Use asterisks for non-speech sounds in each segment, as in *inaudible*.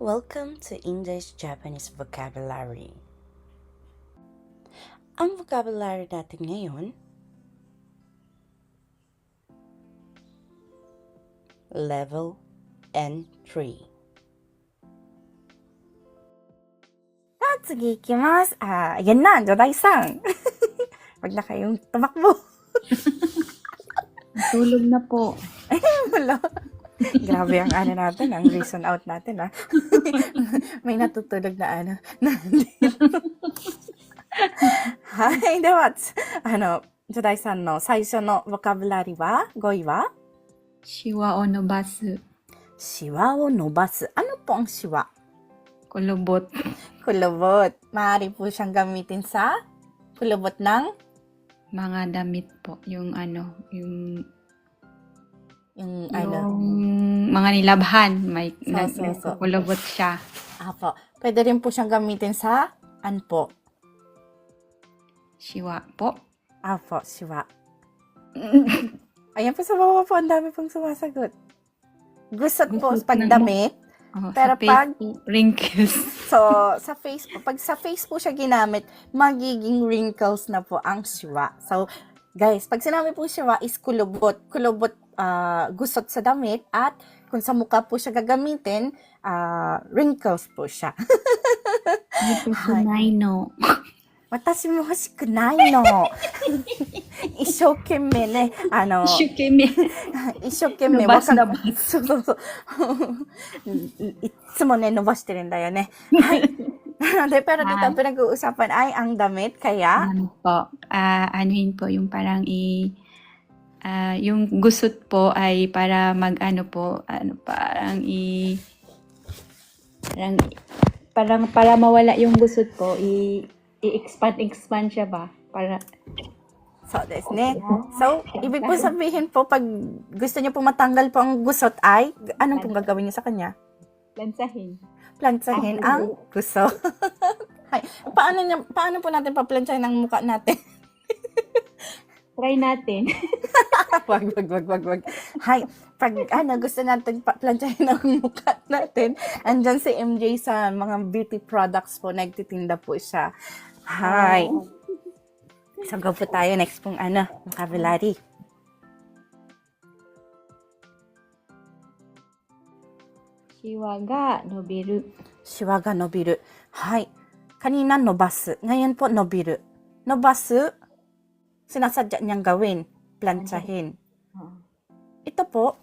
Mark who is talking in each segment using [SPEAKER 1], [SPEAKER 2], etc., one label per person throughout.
[SPEAKER 1] Welcome to English Japanese Vocabulary. Ang vocabulary natin ngayon, level N3.
[SPEAKER 2] さあ、次行きます。Ah, yan na, Joday san. *laughs* Wag na kayong tumakbo. *laughs*
[SPEAKER 3] Tulog na po. *laughs*
[SPEAKER 2] Wala. *laughs* Grabe ang ano natin, ang reason out natin, ah. *laughs* May natutulog na ano. *laughs* na hindi. Hi, では、つあの、ジョダイさんの最初のボカブラリは、語彙は、
[SPEAKER 3] シワを伸ばす。
[SPEAKER 2] シワを伸ばす。Ano po ang siwa?
[SPEAKER 3] Kulubot.
[SPEAKER 2] Kulubot. Maaari po siyang gamitin sa kulubot ng
[SPEAKER 3] Mga damit po. Yung ano, yung,
[SPEAKER 2] yung
[SPEAKER 3] yung
[SPEAKER 2] ano.
[SPEAKER 3] mga nilabhan. May,
[SPEAKER 2] So,
[SPEAKER 3] na,
[SPEAKER 2] so, so.
[SPEAKER 3] kulubot siya.
[SPEAKER 2] Apo. Pwede rin po siyang gamitin sa anpo.
[SPEAKER 3] Siwa po.
[SPEAKER 2] Apo, siwa. *laughs* Ayan po sa baba po, ang dami pong sumasagot. Gusot po
[SPEAKER 3] Gusot
[SPEAKER 2] pag
[SPEAKER 3] na-
[SPEAKER 2] damit.
[SPEAKER 3] Oh,
[SPEAKER 2] Pero pag-
[SPEAKER 3] wrinkles. *laughs*
[SPEAKER 2] So, sa face po, pag sa face po siya ginamit, magiging wrinkles na po ang siwa. So, guys, pag sinabi po siwa is kulubot. Kulubot, ah, gusot sa damit at kung sa mukha po siya gagamitin, ah, wrinkles po siya.
[SPEAKER 3] Ito po no.
[SPEAKER 2] 私も欲しくないの。一生懸命ね、あの、
[SPEAKER 3] Shukeme.
[SPEAKER 2] 一生懸命
[SPEAKER 3] 伸ばす
[SPEAKER 2] わかんそうそうそう。いっつもね、伸ばしてるんだよね。はい。 *laughs* Hindi, pero dito ang pinag-uusapan ay ang damit, kaya?
[SPEAKER 3] Ano po, uh, anuhin po yung parang i... Uh, yung gusot po ay para mag ano po, ano parang i... Parang, parang para mawala yung gusot po, i, i-expand, expand siya ba? Para...
[SPEAKER 2] So, this ne. So, ibig po sabihin po, pag gusto niyo po matanggal po ang gusot ay, anong pong gagawin niyo sa kanya?
[SPEAKER 3] Lansahin.
[SPEAKER 2] Plansahin
[SPEAKER 3] Ah,
[SPEAKER 2] ang gusto. Hay. *laughs* Paano, niya, paano po natin paplansyahin ang mukha natin? *laughs*
[SPEAKER 3] Try natin. *laughs*
[SPEAKER 2] wag, wag, wag, wag, wag. Hay, pag ano, gusto natin pa-planchahin ang mukha natin, andyan si MJ sa mga beauty products po, nagtitinda po siya. Hi. So, go po tayo next pong ano, vocabulary.
[SPEAKER 3] Shiwa ga nobiru.
[SPEAKER 2] シワが伸びる。はい。Kanina, 伸ばす。Ngayon po, 伸びる。伸ばす, sinasadya niyang gawin. Planchahin. Ito po,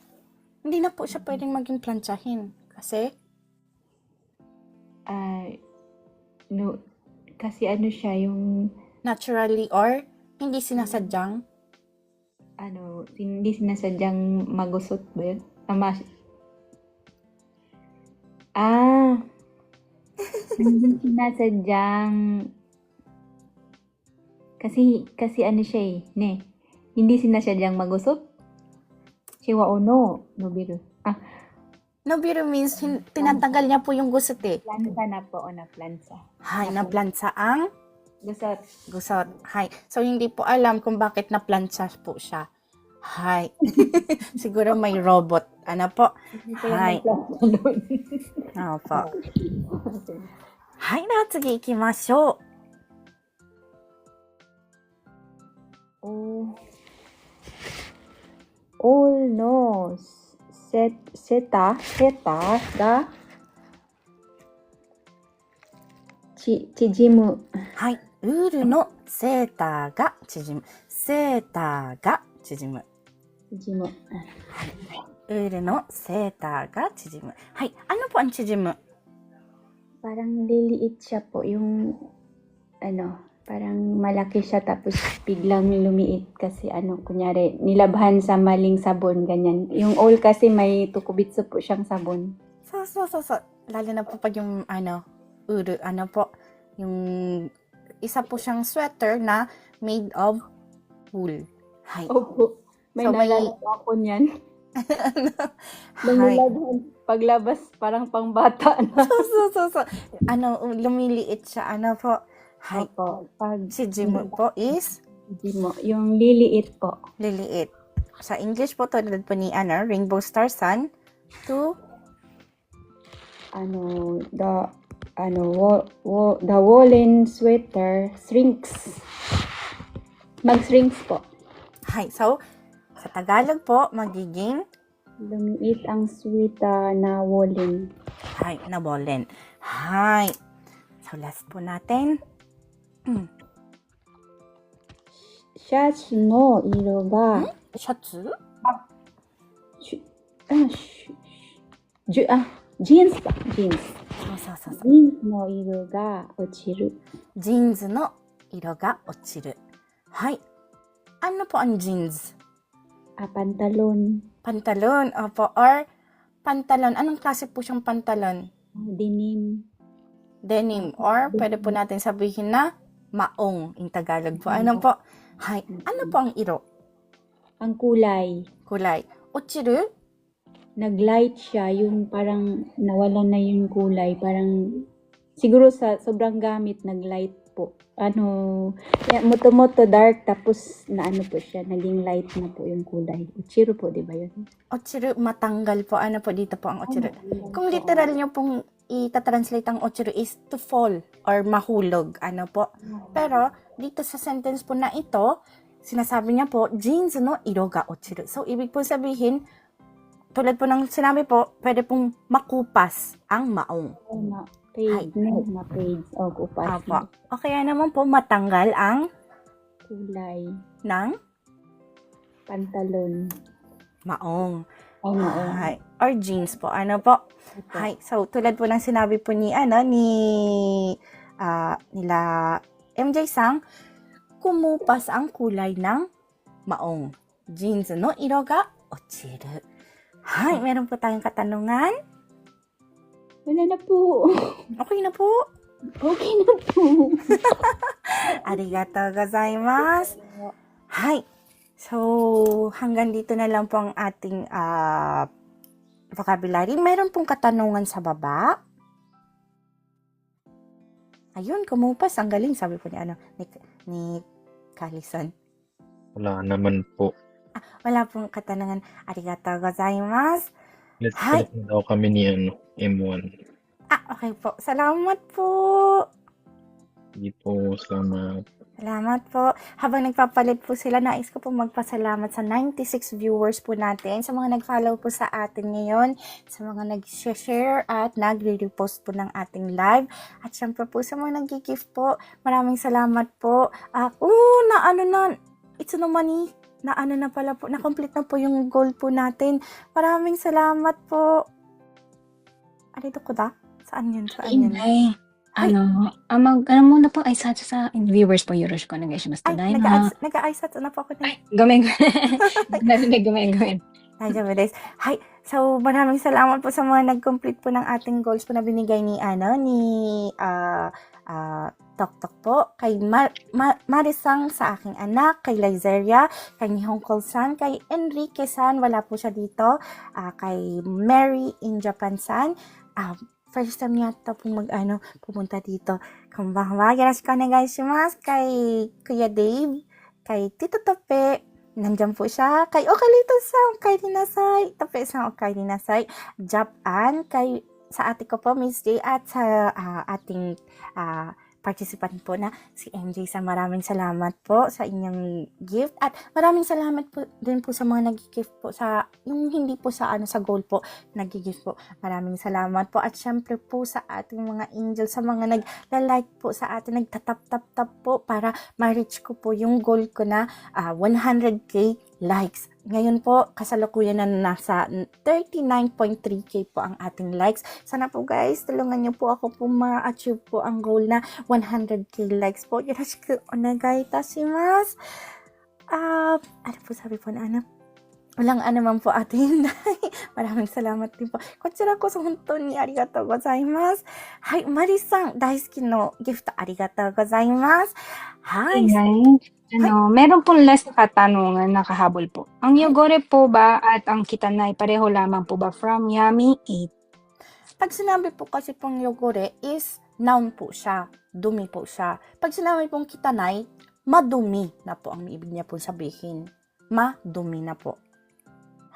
[SPEAKER 2] hindi na po siya pwedeng maging planchahin. Kasi,
[SPEAKER 3] Ah, no kasi ano siya yung
[SPEAKER 2] naturally or hindi sinasadyang
[SPEAKER 3] ano, hindi sinasadyang magusot ba yun? Tama. Ah! *laughs* hindi sinasadyang kasi, kasi ano siya eh, ne, hindi sinasadyang magusot? Siwa o no, nobiru. Ah,
[SPEAKER 2] Nobiru means hin- tinatanggal niya po yung gusot eh.
[SPEAKER 3] plansa na po o na plansa.
[SPEAKER 2] Hay, naplansa ang
[SPEAKER 3] Gusot.
[SPEAKER 2] gusot. Hay. So, hindi po alam kung bakit naplansa po siya. はい。siguro may robot. はい。なおさ。はい、では次行きましょう。
[SPEAKER 3] おー。おーのセーターが、ち、縮む。
[SPEAKER 2] はい。ウールのセーターが縮む。セーターが縮む。
[SPEAKER 3] chijimu
[SPEAKER 2] ウールのセーターが縮む。はい。Ano po ang 縮む
[SPEAKER 3] parang liliit siya po yung ano parang malaki siya tapos biglang lumiit kasi ano kunyari nilabhan sa maling sabon ganyan yung all kasi may tukubitso po siyang sabon
[SPEAKER 2] そうそうそうそう。Lalo na po pag yung, ano, uru, ano po, yung isa po siyang sweater na made of wool. Hay.
[SPEAKER 3] Opo. May
[SPEAKER 2] So, may-
[SPEAKER 3] naalala ako niyan. *laughs* Nangilabhan. Paglabas, parang pangbata na.
[SPEAKER 2] so, so, so, so. Ano, lumiliit siya. Ano po? Hay.
[SPEAKER 3] Opo. Pag
[SPEAKER 2] Si Jimu po is
[SPEAKER 3] hindi mo, yung liliit po.
[SPEAKER 2] liliit. Sa English po, tulad po ni, ano, Rainbow Star Sun, to
[SPEAKER 4] ano, the, ano, wo, wo, the woolen sweater shrinks. Mag-shrinks po.
[SPEAKER 2] Hi. So, sa Tagalog po, magiging?
[SPEAKER 4] Lumiit ang swita ah, na woolen.
[SPEAKER 2] Hay, na woolen. Hay. So, last po natin.
[SPEAKER 4] Hmm. No iro ga. Hmm? Ah, sh- ah, jeans ba? Jeans.
[SPEAKER 2] So, so, so, no iro ga ochiru. Jeans no iro ga ochiru. Hay. Ano po ang jeans?
[SPEAKER 4] Ah, pantalon.
[SPEAKER 2] Pantalon. Opo. Or pantalon. Anong klase po siyang pantalon?
[SPEAKER 4] Denim.
[SPEAKER 2] Denim. Or pwede po natin sabihin na maong in Tagalog po. Ano po? Hay. Ano po ang iro?
[SPEAKER 4] Ang kulay.
[SPEAKER 2] Kulay. Ochiru?
[SPEAKER 4] Nag-light siya, yung parang nawala na yung kulay. Parang, siguro sa sobrang gamit, nag-light po. Ano, yeah, moto-moto dark, tapos na ano po siya, naging light na po yung kulay. Uchiro po, di ba yun?
[SPEAKER 2] Ochiru, matanggal po. Ano po dito po ang ochiru? Kung literal nyo pong itatranslate ang ochiru is to fall or mahulog. Ano po? Pero, dito sa sentence po na ito, sinasabi niya po, jeans no iro ga ochiru. So, ibig po sabihin, tulad po ng sinabi po, pwede pong makupas ang maong.
[SPEAKER 4] Page, no, na page. O, kupas
[SPEAKER 2] Apo. O kaya naman po, matanggal ang
[SPEAKER 4] kulay.
[SPEAKER 2] ng
[SPEAKER 4] Pantalon.
[SPEAKER 2] maong.
[SPEAKER 4] Ay, noon.
[SPEAKER 2] Hi. Or jeans po. Ano po? Hi. So, tulad po ng sinabi po ni, ano, ni, ah, nila MJ Sang, kumupas ang kulay ng maong. Jeans no iro ga ochiru. Hi, meron po tayong katanungan.
[SPEAKER 4] Wala na po.
[SPEAKER 2] Okay na po.
[SPEAKER 4] Okay na po. *laughs*
[SPEAKER 2] Arigatou gozaimasu. Hi. So, hanggang dito na lang po ang ating ah, vocabulary. Meron pong katanungan sa baba. Ayun, kumupas. Ang galing, sabi po ni, ano, ni, ni Kalison.
[SPEAKER 5] Wala naman po.
[SPEAKER 2] Wala pong katanungan. Arigatou gozaimasu.
[SPEAKER 5] Let's
[SPEAKER 2] Hi.
[SPEAKER 5] daw kami ni ano, M1.
[SPEAKER 2] Ah, okay po. Salamat po.
[SPEAKER 5] Hindi po sama.
[SPEAKER 2] Salamat po. Habang nagpapalit po sila, nais ko po magpasalamat sa 96 viewers po natin, sa mga nag-follow po sa atin ngayon, sa mga nag-share at nagre-repost po ng ating live. At syempre po sa mga nag-gift po, maraming salamat po. Ah, uh, na ano na, it's no money. Na ano na pala po, na-complete na po yung goal po natin. Maraming salamat po. Arito ko da? Saan yun? Saan yun?
[SPEAKER 6] はい。あの、あ、ま、あもなぽ、あいさ、さ、viewers poよろしくお願いします。
[SPEAKER 2] Ay,
[SPEAKER 6] ただい
[SPEAKER 2] nag-a-
[SPEAKER 6] ま。
[SPEAKER 2] nag-aisat na po ako na.
[SPEAKER 6] ごめんごめん。narinig, ごめんごめん。
[SPEAKER 2] Daijoubu desu. Hi. So, maraming salamat po sa mga nag-complete po ng ating goals po na binigay ni, ano, ni, ah, ah, Tok Tok po, kay Mar- Ma- Marisang sa aking anak, kay Lizeria, kay ni Hongkol San, kay Enrique San, wala po siya dito, ah, kay Mary in Japan San, ah, first time yata po mag, ano, pumunta dito. Konbanwa, yoroshiku onegaishimasu. Kay Kuya Dave, kay Tito Tope, Nandyan po siya. Kay Okalito-san, kay Dinasay. Tope-san, kay Dinasay. Japan, kay sa ate ko po, Miss J, at sa ah, ating ah, participant po na si MJ sa maraming salamat po sa inyong gift. At maraming salamat po din po sa mga nag-gift po sa yung hindi po sa ano sa goal po nag-gift po. Maraming salamat po. At syempre po sa ating mga angel sa mga nag-like po sa atin nagtatap-tap-tap po para ma-reach ko po yung goal ko na ah, 100k likes. Ngayon po, kasalukuyan na nasa 39.3k po ang ating likes. Sana po guys, tulungan niyo po ako po ma-achieve po ang goal na 100k likes po. Yoroshiku *laughs* onegai itashimasu. Ah, ano po sabi po na ano? Walang ano man po ate Hinday. *laughs* Maraming salamat din po. こちらこそ本当にありがとうございます。はい、マリさん、大好きのギフトありがとうございます。はい。
[SPEAKER 6] Ayan. Ano, meron pong last na katanungan nakahabol po. Ang yogore po ba at ang kitanay pareho lamang po ba from Yummy 8?
[SPEAKER 2] Pag sinabi po kasi pong yogore is noun po siya. Dumi po siya. Pag sinabi pong kitanay, madumi na po ang ibig niya po sabihin. Madumi na po.